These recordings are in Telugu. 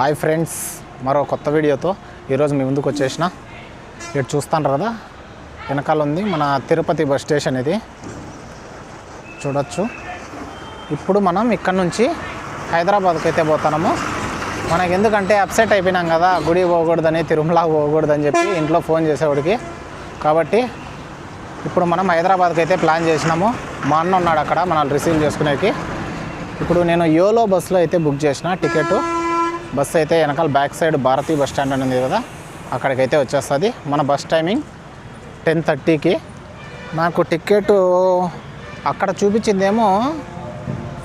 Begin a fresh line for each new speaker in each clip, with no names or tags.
హాయ్ ఫ్రెండ్స్ మరో కొత్త వీడియోతో ఈరోజు మీ ముందుకు వచ్చేసిన. ఇటు చూస్తాను కదా వెనకాల ఉంది మన తిరుపతి బస్ స్టేషన్ ఇది. చూడొచ్చు. ఇప్పుడు మనం ఇక్కడ నుంచి హైదరాబాద్కి అయితే పోతున్నాము మనకి ఎందుకంటే అప్సెట్ అయిపోయినాం కదా గుడి పోకూడదని తిరుమల పోకూడదని చెప్పి ఇంట్లో ఫోన్ చేసేవాడికి. కాబట్టి ఇప్పుడు మనం హైదరాబాద్కి అయితే ప్లాన్ చేసినాము. మా అన్న ఉన్నాడు అక్కడ మనల్ని రిసీవ్ చేసుకునేకి. ఇప్పుడు నేను యోలో బస్సులో అయితే బుక్ చేసిన టికెట్. బస్సు అయితే వెనకాల back side Bharathi bus stand అని ఉంది కదా అక్కడికైతే వచ్చేస్తుంది. మన బస్ టైమింగ్ టెన్ థర్టీకి. నాకు టికెట్ అక్కడ చూపించిందేమో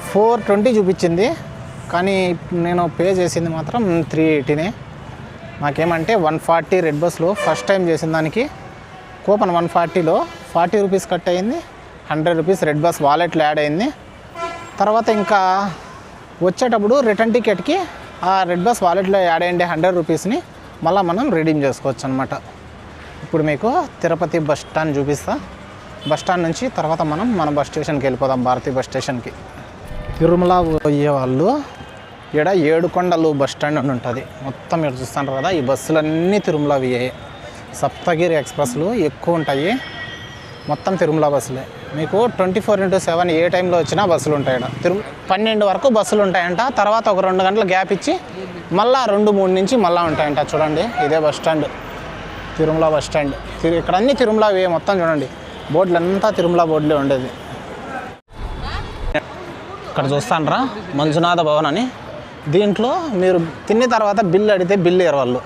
ఫోర్ ట్వంటీ చూపించింది. కానీ నేను పే చేసింది మాత్రం త్రీ ఎయిటీనే. నాకేమంటే వన్ ఫార్టీ రెడ్ బస్లో ఫస్ట్ టైం చేసిన దానికి కూపన్ వన్ ఫార్టీలో ఫార్టీ రూపీస్ కట్ అయింది. హండ్రెడ్ రూపీస్ రెడ్ బస్ వాలెట్లో యాడ్ అయింది. తర్వాత ఇంకా వచ్చేటప్పుడు రిటర్న్ టికెట్కి ఆ రెడ్ బస్ వాలెట్లో యాడ్ అయ్యే హండ్రెడ్ రూపీస్ని మళ్ళీ మనం రిడీమ్ చేసుకోవచ్చు అనమాట ఇప్పుడు మీకు తిరుపతి బస్ స్టాండ్ చూపిస్తా. బస్ స్టాండ్ నుంచి తర్వాత మనం మన బస్ స్టేషన్కి వెళ్ళిపోదాం భారతీ బస్ స్టేషన్కి. తిరుమల పోయే వాళ్ళు ఇక్కడ ఏడుకొండలు బస్ స్టాండ్ అని ఉంటుంది. మొత్తం మీరు చూస్తాను కదా ఈ బస్సులన్నీ తిరుమల అయ్యాయి సప్తగిరి ఎక్స్ప్రెస్లు ఎక్కువ ఉంటాయి. మొత్తం తిరుమల బస్సులే. మీకు ట్వంటీ ఫోర్ ఇంటూ సెవెన్ ఏ టైంలో వచ్చినా బస్సులు ఉంటాయట. తిరు పన్నెండు వరకు బస్సులు ఉంటాయంట. తర్వాత ఒక రెండు గంటలు గ్యాప్ ఇచ్చి మళ్ళా రెండు మూడు నుంచి మళ్ళీ ఉంటాయంట. చూడండి ఇదే bus stand. Tirumala bus stand. ఇక్కడ అన్ని తిరుమల మొత్తం చూడండి. బోర్డులు అంతా తిరుమల బోర్డులే ఉండేది. ఇక్కడ చూస్తానరా మంజునాథ భవన్ అని. దీంట్లో మీరు తిన్న తర్వాత బిల్లు అడిగితే బిల్లు ఇయ్యరు వాళ్ళు.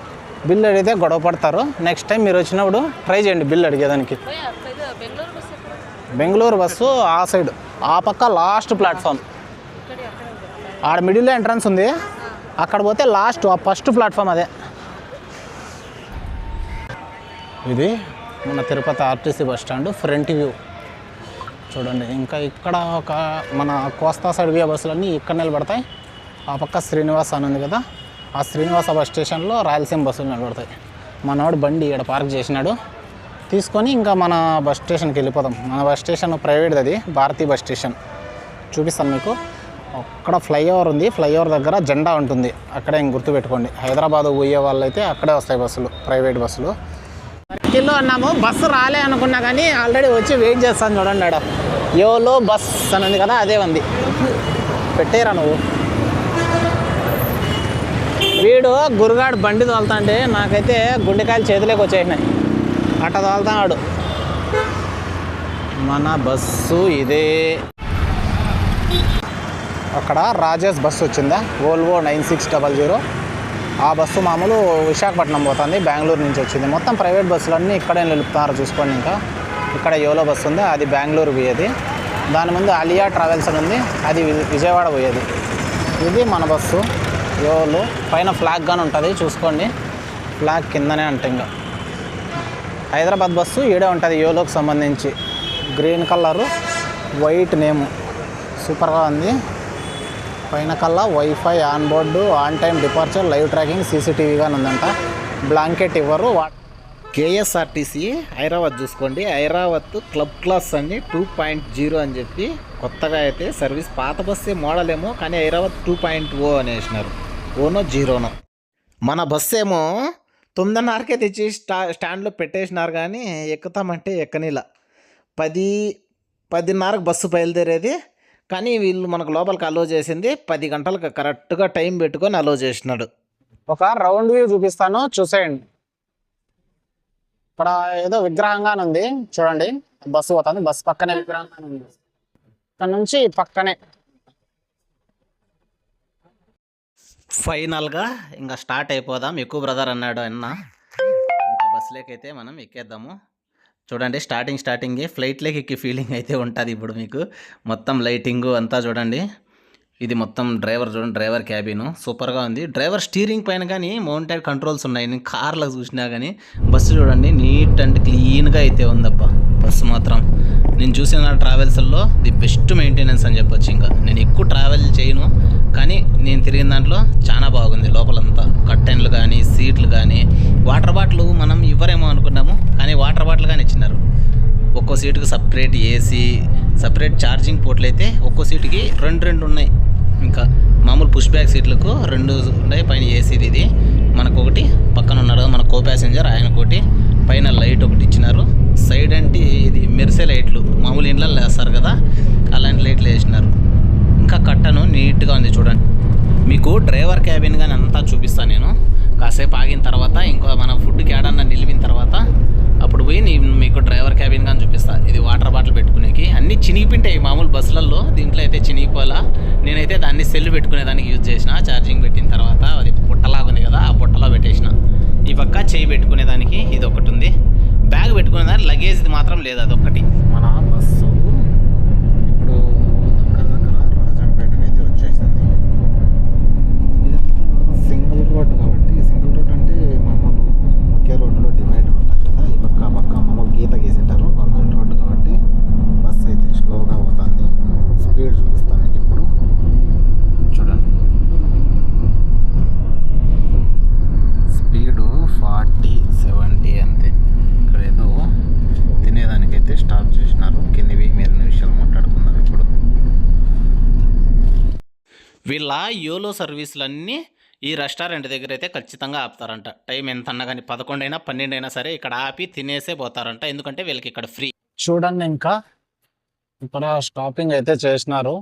బిల్ అడిగితే గొడవ పడతారు. నెక్స్ట్ టైం మీరు వచ్చినప్పుడు ట్రై చేయండి బిల్లు అడిగేదానికి.
బెంగళూరు
బస్సు ఆ సైడ్ ఆ పక్క లాస్ట్ ప్లాట్ఫామ్. ఆడ మిడిల్లో ఎంట్రన్స్ ఉంది. అక్కడ పోతే లాస్ట్ ఆ ఫస్ట్ ప్లాట్ఫామ్ అదే. ఇది మన Tirupati RTC bus stand front view. చూడండి ఇంకా ఇక్కడ ఒక మన కోస్తా సైడ్ వ్యూ బస్సులన్నీ ఇక్కడ నిలబడతాయి. ఆ పక్క శ్రీనివాస్ అని ఉంది కదా ఆ శ్రీనివాస బస్ స్టేషన్లో రాయలసీమ బస్సులు నిలబడతాయి. మనవాడు బండి ఇక్కడ పార్క్ చేసినాడు. తీసుకొని ఇంకా మన బస్ స్టేషన్కి వెళ్ళిపోదాం. మన బస్ స్టేషన్ ప్రైవేట్ అది భారతీ బస్ స్టేషన్. చూపిస్తాను మీకు. అక్కడ ఫ్లైఓవర్ ఉంది. ఫ్లైఓవర్ దగ్గర జెండా ఉంటుంది. అక్కడే ఇంక గుర్తుపెట్టుకోండి. హైదరాబాద్ పోయే వాళ్ళైతే అక్కడే వస్తాయి బస్సులు ప్రైవేట్ బస్సులు. కిలో అన్నాము. బస్సు రాలే అనుకున్నా కానీ ఆల్రెడీ వచ్చి వెయిట్ చేస్తాను చూడండి ఆడ. యోలో బస్ అని ఉంది కదా అదే ఉంది. పెట్టేరా నువ్వు. వీడు గురుగాడు బండి తోలుతా అంటే నాకైతే గుండెకాయలు చేతిలోకి వచ్చేసినాయి. అట్ట తోలుతాడు మన బస్సు ఇదే. అక్కడ రాజేష్ బస్సు వచ్చిందా? Volvo nine six double zero. ఆ బస్సు మామూలు విశాఖపట్నం పోతుంది బెంగళూరు నుంచి వచ్చింది. మొత్తం ప్రైవేట్ బస్సులన్నీ ఇక్కడే నిలుపుతున్నారు చూసుకోండి ఇంకా. ఇక్కడ యోలో బస్సు ఉంది అది బెంగళూరు పోయేది. దాని ముందు అలియా ట్రావెల్స్ అని ఉంది అది విజయవాడ పోయేది. ఇది మన బస్సు యోలో. పైన ఫ్లాగ్ కానీ ఉంటుంది చూసుకోండి. ఫ్లాగ్ కిందనే అంటే ఇంకా. హైదరాబాద్ బస్సు ఈడే ఉంటుంది యోలోకి సంబంధించి. Green colour white name. సూపర్గా ఉంది. పైన కల్లా wifi on board on time departure live tracking సీసీటీవీగా ఉందంట. బ్లాంకెట్ ఇవ్వరు. వా-
కేఎస్ఆర్టీసీ హైదరాబాద్ చూసుకోండి. హైదరాబాద్ క్లబ్ క్లాస్ అని టూ పాయింట్ జీరో అని చెప్పి కొత్తగా అయితే సర్వీస్. పాత బస్సే మోడల్ ఏమో కానీ హైదరాబాద్ టూ పాయింట్ ఓ అని వేసినారు ఓనో జీరోనో మన బస్సేమో ఏమో తొమ్మిదిన్నరకే తెచ్చి స్టా స్టాండ్లో పెట్టేసినారు కానీ ఎక్కుతామంటే ఎక్కనిలా. పది పదిన్నరకు బస్సు బయలుదేరేది. కానీ వీళ్ళు మనకు లోపలికి అలో చేసింది పది గంటలకు కరెక్ట్గా టైం పెట్టుకొని అలో చేసినాడు.
ఒక రౌండ్ వ్యూ చూపిస్తాను. చూసేయండి. ఇక్కడ ఏదో విగ్రహంగానే ఉంది. చూడండి. బస్సు పోతుంది. బస్సు పక్కనే విగ్రహంగానే ఉంది. ఇక్కడ నుంచి పక్కనే.
ఫైనల్గా ఇంకా స్టార్ట్ అయిపోదాం. ఎక్కువ బ్రదర్ అన్నాడు అన్న. ఇంకా బస్సులోకైతే మనం ఎక్కేద్దాము. చూడండి స్టార్టింగ్ స్టార్టింగే ఫ్లైట్లోకి ఎక్కి ఫీలింగ్ అయితే ఉంటుంది ఇప్పుడు మీకు. మొత్తం లైటింగ్ అంతా చూడండి. ఇది మొత్తం డ్రైవర్ చూడండి డ్రైవర్ క్యాబిన్. సూపర్గా ఉంది. డ్రైవర్ స్టీరింగ్ పైన కానీ మౌంటైన్ కంట్రోల్స్ ఉన్నాయి. నేను కార్లో చూసినా కానీ బస్సు చూడండి నీట్ అండ్ క్లీన్గా అయితే ఉందబ్బా. బస్సు మాత్రం. నేను చూసిన ట్రావెల్స్లో ది బెస్ట్ మెయింటెనెన్స్ అని చెప్పొచ్చు ఇంకా. నేను ఎక్కువ ట్రావెల్ చేయను. కానీ నేను తిరిగిన దాంట్లో చాలా బాగుంది. లోపలంతా కట్టెన్లు కానీ సీట్లు కానీ వాటర్ బాటిల్ మనం ఇవ్వరేమో అనుకున్నాము కానీ వాటర్ బాటిల్ కానీ ఇచ్చినారు. ఒక్కో సీటుకి సపరేట్ ఏసీ సపరేట్ ఛార్జింగ్ పోర్ట్లు అయితే ఒక్కో సీటుకి రెండు రెండు ఉన్నాయి. ఇంకా మామూలు పుష్ బ్యాక్ సీట్లకు రెండు ఉన్నాయి పైన ఏసీది ఇది. మనకొకటి పక్కన ఉన్నాడు మన కో ప్యాసింజర్ ఆయన ఒకటి పైన లైట్ ఒకటి ఇచ్చినారు. సైడ్ అంటే ఇది మెరిసే లైట్లు మామూలు ఇండ్లలో వేస్తారు కదా అలాంటి లైట్లు వేసినారు. ఇంకా కట్టను నీట్గా ఉంది చూడండి. మీకు డ్రైవర్ క్యాబిన్ కానీ అంతా చూపిస్తాను నేను. కాసేపు ఆగిన తర్వాత ఇంకో మన ఫుడ్కి ఏడన్నా నిలిపిన తర్వాత అప్పుడు పోయి నేను మీకు డ్రైవర్ క్యాబిన్ కానీ చూపిస్తా. ఇది వాటర్ బాటిల్ పెట్టుకునేకి. అన్నీ చినిగిపింటాయి మామూలు బస్సులలో. దీంట్లో అయితే చినిగిపోలా నేనైతే దాన్ని సెల్ పెట్టుకునేదానికి యూజ్ చేసిన. ఛార్జింగ్ పెట్టిన తర్వాత అది పుట్టలాగా కదా ఆ పుట్టలో పెట్టేసిన. ఈ పక్క చేయి పెట్టుకునేదానికి ఇది ఒకటి ఉంది. బ్యాగ్ పెట్టుకునేదానికి లగేజ్ది మాత్రం లేదు అదొక్కటి.
మన
అలా యోలో సర్వీసులన్నీ ఈ రెస్టారెంట్ దగ్గర అయితే ఖచ్చితంగా ఆపుతారంట. టైం ఎంత అన్నా కానీ పదకొండు అయినా పన్నెండు అయినా సరే ఇక్కడ ఆపి తినేసే పోతారంట. ఎందుకంటే వీళ్ళకి ఇక్కడ ఫ్రీ.
చూడండి ఇంకా. ఇక్కడ స్టాపింగ్ అయితే చేసినారు.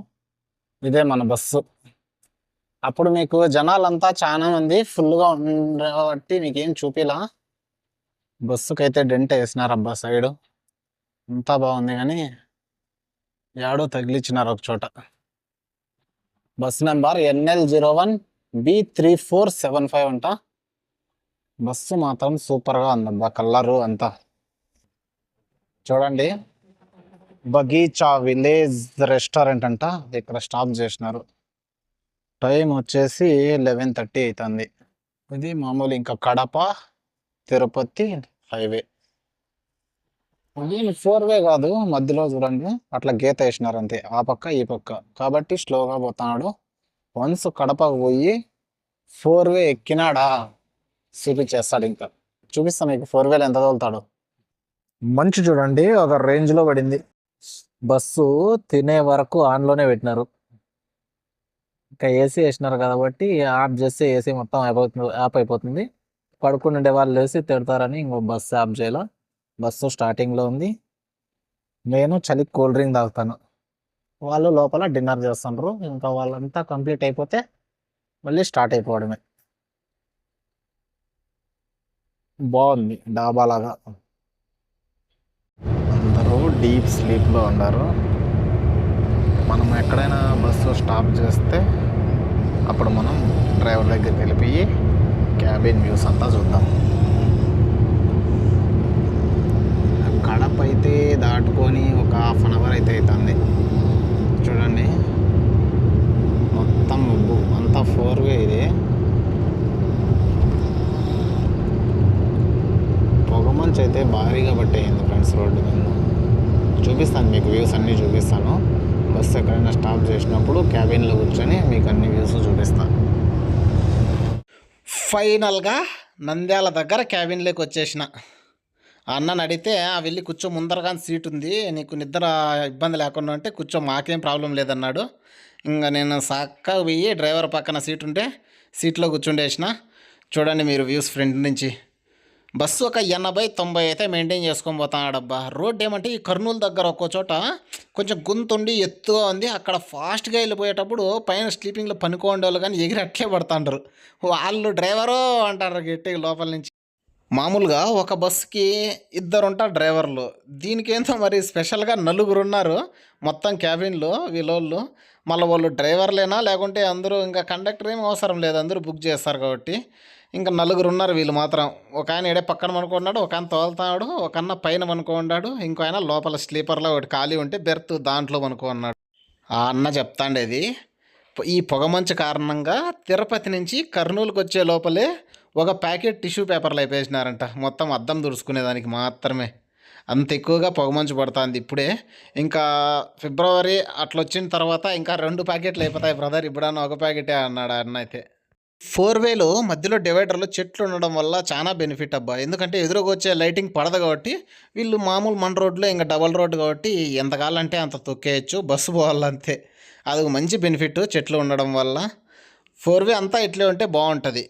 ఇదే మన బస్సు. అప్పుడు మీకు జనాలంతా చాలా మంది ఫుల్గా ఉండబట్టి మీకేం చూపిలా? బస్సుకి అయితే డెంట్ వేసినారు అబ్బా సైడు. అంతా బాగుంది కానీ యాడో తగిలిచ్చినారు ఒక చోట. Bus number NL zero one B three four seven five అంట. బస్సు మాత్రం సూపర్గా ఉందబ్బా కలరు అంతా. చూడండి. బగీచా విలేజ్ రెస్టారెంట్ అంట ఇక్కడ స్టాప్ చేసినారు. టైం వచ్చేసి లెవెన్ థర్టీ అవుతుంది. ఇది మామూలు ఇంకా కడప తిరుపతి హైవే. నేను ఫోర్ వే కాదు మధ్యలో చూడండి. అట్లా గీత వేసినారు అంతే. ఆ పక్క ఈ పక్క. కాబట్టి స్లోగా పోతున్నాడు వన్స్ కడపకు పోయి ఫోర్ వే ఎక్కినాడా? చూపించేస్తాడు ఇంకా. చూపిస్తా మీకు ఫోర్ వేలు ఎంత తోలుతాడు. మంచు చూడండి ఒక రేంజ్లో పడింది. బస్సు తినే వరకు ఆన్లోనే పెట్టినారు. ఇంకా ఏసీ వేసినారు కాబట్టి ఆఫ్ చేస్తే ఏసీ మొత్తం అయిపోతుంది ఆఫ్ అయిపోతుంది పడుకుని ఉండే వాళ్ళు వేసి తిడతారని ఇంకో బస్సు ఆఫ్ చేయాలి. బస్సు స్టార్టింగ్లో ఉంది. నేను చలి కూల్ డ్రింక్ తాగుతాను. వాళ్ళు లోపల డిన్నర్ చేస్తుండ్రు. ఇంకా వాళ్ళంతా కంప్లీట్ అయిపోతే మళ్ళీ స్టార్ట్ అయిపోవడమే. బాగుంది. డాబా లాగా. అందరూ డీప్ స్లీప్లో ఉన్నారు. మనం ఎక్కడైనా బస్సు స్టాప్ చేస్తే అప్పుడు మనం డ్రైవర్ దగ్గరికి వెళ్ళిపోయి క్యాబిన్ వ్యూస్ అంతా చూద్దాం కడప అయితే దాటుకొని ఒక హాఫ్ అన్ అవర్ అయితే అవుతుంది చూడండి. మొత్తం ముగ్గు అంతా ఫోర్ వే ఇది. పొగమంచు అయితే భారీగా పట్టేయింది ఫ్రెండ్స్ రోడ్డు మీద. చూపిస్తాను మీకు వ్యూస్ అన్నీ చూపిస్తాను. బస్సు ఎక్కడైనా స్టాప్ చేసినప్పుడు క్యాబిన్లో కూర్చొని మీకు అన్ని వ్యూస్ చూపిస్తాను. ఫైనల్గా నంద్యాల దగ్గర క్యాబిన్లోకి వచ్చేసిన. అన్నని అడిగితే "ఆ, వెళ్ళి కూర్చో ముందరగా సీట్ ఉంది నీకు నిద్ర ఇబ్బంది లేకుండా ఉంటే కూర్చో మాకేం ప్రాబ్లం లేదన్నాడు. ఇంకా నేను చక్కగా పోయి డ్రైవర్ పక్కన సీట్ ఉంటే సీట్లో కూర్చుండేసిన చూడండి మీరు వ్యూస్ ఫ్రంట్ నుంచి. బస్సు ఒక ఎనభై తొంభై అయితే మెయింటైన్ చేసుకొని పోతాడబ్బా రోడ్ ఏమంటే ఈ కర్నూలు దగ్గర ఒక్కో చోట కొంచెం గుంతుండి ఎత్తుగా ఉంది. అక్కడ ఫాస్ట్గా వెళ్ళిపోయేటప్పుడు పైన స్లీపింగ్లో పనుకోండే వాళ్ళు కానీ ఎగిరి అట్లే పడుతుంటారు. వాళ్ళు డ్రైవరు అంటారు గట్టిగా లోపల నుంచి. మామూలుగా ఒక బస్సుకి ఇద్దరు డ్రైవర్లు. దీనికేందో మరి స్పెషల్గా నలుగురు ఉన్నారు మొత్తం క్యాబిన్లో వీళ్ళోళ్ళు మళ్ళీ వాళ్ళు డ్రైవర్లేనా? లేకుంటే అందరూ ఇంకా కండక్టర్ ఏం అవసరం లేదు. అందరూ బుక్ చేస్తారు కాబట్టి. ఇంకా నలుగురు ఉన్నారు వీళ్ళు మాత్రం. ఒక ఆయన ఎడే పక్కన పనుకున్నాడు ఒక ఆయన తోలుతాడు ఒక అన్న పైన పనుకున్నాడు ఇంకో ఆయన లోపల స్లీపర్లో ఒకటి ఖాళీ ఉంటే బెర్త్ దాంట్లో పనుకున్నాడు. ఆ అన్న చెప్తాండేది. ఈ పొగమంచు కారణంగా తిరుపతి నుంచి కర్నూలుకి వచ్చే లోపలే ఒక ప్యాకెట్ టిష్యూ పేపర్లు అయిపోయినారంట మొత్తం అద్దం తుడుచుకునేదానికి మాత్రమే. అంత ఎక్కువగా పొగమంచు పడుతుంది ఇప్పుడే. ఇంకా ఫిబ్రవరి అట్లా వచ్చిన తర్వాత ఇంకా రెండు ప్యాకెట్లు అయిపోతాయి బ్రదర్. ఇప్పుడన్నా ఒక ప్యాకెటే అన్నాడు అన్న అయితే. ఫోర్ వేలో మధ్యలో డివైడర్లో చెట్లు ఉండడం వల్ల చాలా బెనిఫిట్ అబ్బా. ఎందుకంటే ఎదురుకొచ్చే వచ్చే లైటింగ్ పడదు కాబట్టి వీళ్ళు మామూలు మన రోడ్లో ఇంకా డబల్ రోడ్ కాబట్టి ఎంతకాలంటే అంత తొక్కేయచ్చు బస్సు పోవాలంతే. అది మంచి బెనిఫిట్ చెట్లు ఉండడం వల్ల. ఫోర్ వే అంతా ఇట్లే ఉంటే బాగుంటుంది.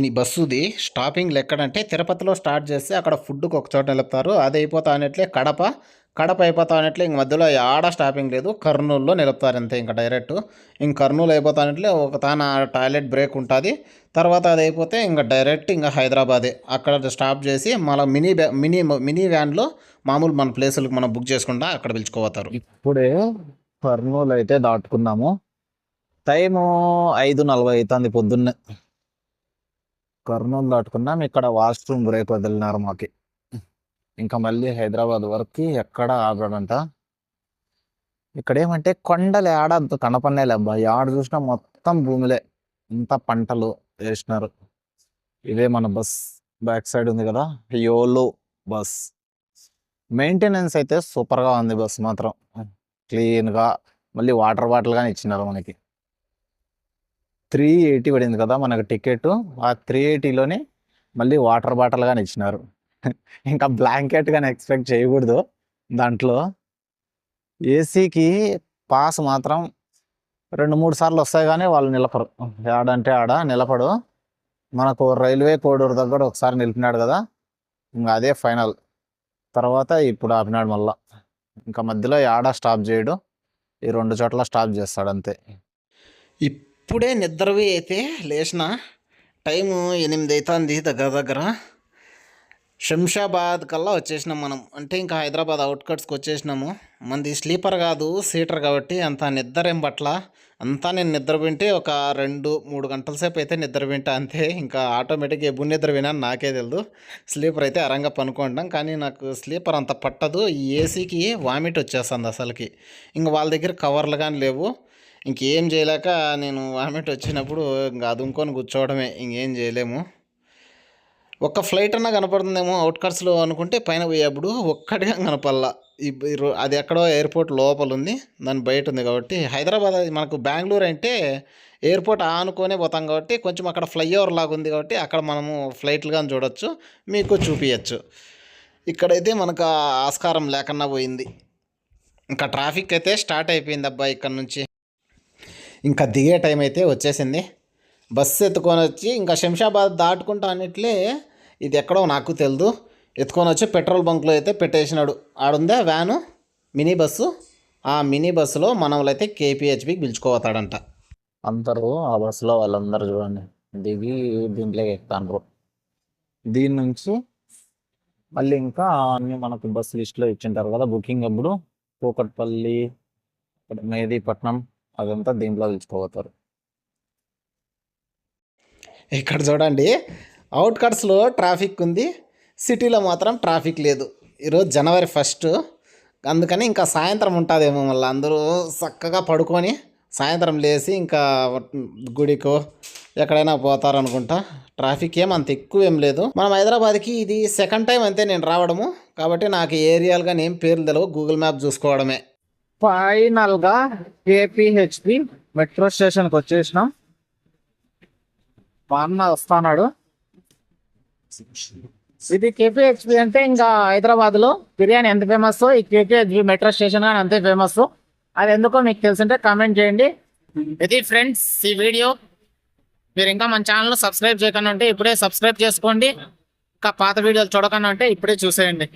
దీని బస్సుది స్టాపింగ్లు ఎక్కడంటే తిరుపతిలో స్టార్ట్ చేస్తే అక్కడ ఫుడ్కి ఒక చోట నిలుపుతారు. అది అయిపోతా అనేట్లే కడప. కడప అయిపోతా అనేట్లే ఇంక మధ్యలో ఆడ స్టాపింగ్ లేదు. కర్నూలులో నిలుపుతారు అంతే ఇంకా డైరెక్ట్. ఇంక కర్నూలు అయిపోతా అన్నట్లే ఒక తాన టాయిలెట్ బ్రేక్ ఉంటుంది. తర్వాత అది అయిపోతే ఇంకా డైరెక్ట్ ఇంకా హైదరాబాదే. అక్కడ స్టాప్ చేసి మళ్ళీ మినీ బ్యా మినీ మినీ వ్యాన్లో మామూలు మన ప్లేసులకు మనం బుక్ చేసుకుంటా అక్కడ పిలుచుకోవతారు
ఇప్పుడే కర్నూలు అయితే దాటుకున్నాము. టైము ఐదు నలభై అవుతుంది పొద్దున్నే. కర్నూలు దాటుకున్నాం. ఇక్కడ వాష్రూమ్ బ్రేక్ వదిలినారు మాకి. ఇంకా మళ్ళీ హైదరాబాద్ వరకు ఎక్కడ ఆగడంట. ఇక్కడ ఏమంటే కొండలు ఏడ అంత కనపడలే అబ్బా ఆడ చూసినా మొత్తం భూమిలే. ఇంత పంటలు వేసినారు. ఇదే మన బస్ బ్యాక్ సైడ్ ఉంది కదా. YOLO bus. మెయింటెనెన్స్ అయితే సూపర్గా ఉంది బస్ మాత్రం. క్లీన్గా. మళ్ళీ వాటర్ బాటిల్ కానీ ఇచ్చినారు మనకి. త్రీ ఎయిటీ పడింది కదా మనకు టికెట్. ఆ త్రీ ఎయిటీలోనే మళ్ళీ వాటర్ బాటిల్ కానీ ఇచ్చినారు. ఇంకా బ్లాంకెట్ కానీ ఎక్స్పెక్ట్ చేయకూడదు దాంట్లో. ఏసీకి పాస్ మాత్రం రెండు మూడు సార్లు వస్తాయి కానీ వాళ్ళు నిలపరు. ఆడంటే ఆడ నిలపడు. మనకు రైల్వే కోడూరు దగ్గర ఒకసారి నిలిపినాడు కదా. ఇంకా అదే ఫైనల్. తర్వాత ఇప్పుడు ఆపినాడు మళ్ళా. ఇంకా మధ్యలో ఆడ స్టాప్ చేయడు. ఈ రెండు చోట్ల స్టాప్ చేస్తాడు అంతే.
ఇప్పుడే నిద్రవి అయితే లేచిన టైము ఎనిమిది అవుతుంది దగ్గర దగ్గర. శంషాబాద్ కల్లా వచ్చేసినాం మనం. అంటే ఇంకా హైదరాబాద్ అవుట్కట్స్కి వచ్చేసినాము. మంది స్లీపర్ కాదు సీటర్ కాబట్టి అంత నిద్ర ఏం పట్ల. అంతా నేను నిద్ర వింటే ఒక రెండు మూడు గంటల సేపు అయితే నిద్ర వింటా అంతే. ఇంకా ఆటోమేటిక్గా ఎప్పుడు నిద్ర వినా నాకే తెలియదు స్లీపర్ అయితే అరంగా పనుకుంటాం కానీ నాకు స్లీపర్ అంత పట్టదు. ఈ ఏసీకి వామిట్ వచ్చేస్తుంది అసలుకి. ఇంకా వాళ్ళ దగ్గర కవర్లు కానీ లేవు. ఇంకేం చేయలేక నేను వామిట్ వచ్చినప్పుడు ఇంకా అదుముకొని కూర్చోవడమే ఇంకేం చేయలేము. ఒక్క ఫ్లైట్ అన్నా కనపడుతుందేమో అవుట్కట్స్లో అనుకుంటే పైన పోయేప్పుడు ఒక్కటిగా కనపడలా. ఈ రో- అది ఎక్కడో ఎయిర్పోర్ట్ లోపల ఉంది దాని బయట ఉంది కాబట్టి. హైదరాబాద్ అది మనకు బెంగళూరు అంటే ఎయిర్పోర్ట్ ఆనుకొనే పోతాం కాబట్టి కొంచెం అక్కడ ఫ్లైఓవర్ లాగా ఉంది కాబట్టి అక్కడ మనము ఫ్లైట్లు చూడొచ్చు మీకు చూపించచ్చు ఇక్కడైతే మనకు ఆస్కారం లేకుండా పోయింది. ఇంకా ట్రాఫిక్ అయితే స్టార్ట్ అయిపోయింది అబ్బా ఇక్కడ నుంచి. ఇంకా దిగే టైం అయితే వచ్చేసింది. బస్సు ఎత్తుకొని వచ్చి ఇంకా శంషాబాద్ దాటుకుంటా అన్నట్లే ఇది ఎక్కడో నాకు తెలియదు ఎత్తుకొని వచ్చి పెట్రోల్ బంక్లో అయితే పెట్టేసినాడు. ఆడుందా వ్యాను? Mini bus? ఆ మినీ బస్సులో మనవులు అయితే కేపీహెచ్బికి పిలుచుకోవతాడంట.
అందరూ ఆ బస్సులో వాళ్ళందరూ చూడండి. దిగి దీంట్లోకి ఎక్కుతాండ్రు. దీని నుంచి మళ్ళీ ఇంకా అన్ని మనకు బస్ లిస్ట్లో ఇచ్చింటారు కదా బుకింగ్ అప్పుడు. కూకట్పల్లి ఇక్కడ మెహదీపట్నం అదంతా దీంట్లో పిలుచుకోపోతారు
ఇక్కడ చూడండి అవుట్కట్స్లో ట్రాఫిక్ ఉంది సిటీలో మాత్రం ట్రాఫిక్ లేదు. ఈరోజు జనవరి ఫస్ట్ అందుకని ఇంకా సాయంత్రం ఉంటుందేమో మళ్ళీ. అందరూ చక్కగా పడుకొని సాయంత్రం లేచి ఇంకా గుడికో ఎక్కడైనా పోతారనుకుంటా. ట్రాఫిక్ ఏం అంత ఎక్కువ ఏం లేదు. మనం హైదరాబాద్కి ఇది సెకండ్ టైం అంతే నేను రావడము. కాబట్టి నాకు ఏరియాలుగా ఏం పేర్లు తెలవు గూగుల్ మ్యాప్ చూసుకోవడమే.
ఫైనల్గా కేపీహెచ్పి మెట్రో స్టేషన్కి వచ్చేసినాం. మా అన్న వస్తాడు ఇది కేపీహెచ్పి అంటే ఇంకా హైదరాబాద్లో బిర్యానీ ఎంత ఫేమస్ ఈ కేపీహెచ్పి మెట్రో స్టేషన్ కానీ అంతే ఫేమస్ అది ఎందుకో మీకు తెలిసింటే కామెంట్ చేయండి. ఇది ఫ్రెండ్స్ ఈ వీడియో. మీరు ఇంకా మన ఛానల్ సబ్స్క్రైబ్ చేయకుండా ఉంటే ఇప్పుడే సబ్స్క్రైబ్ చేసుకోండి. ఇంకా పాత వీడియోలు చూడకుండా ఉంటే ఇప్పుడే చూసేయండి.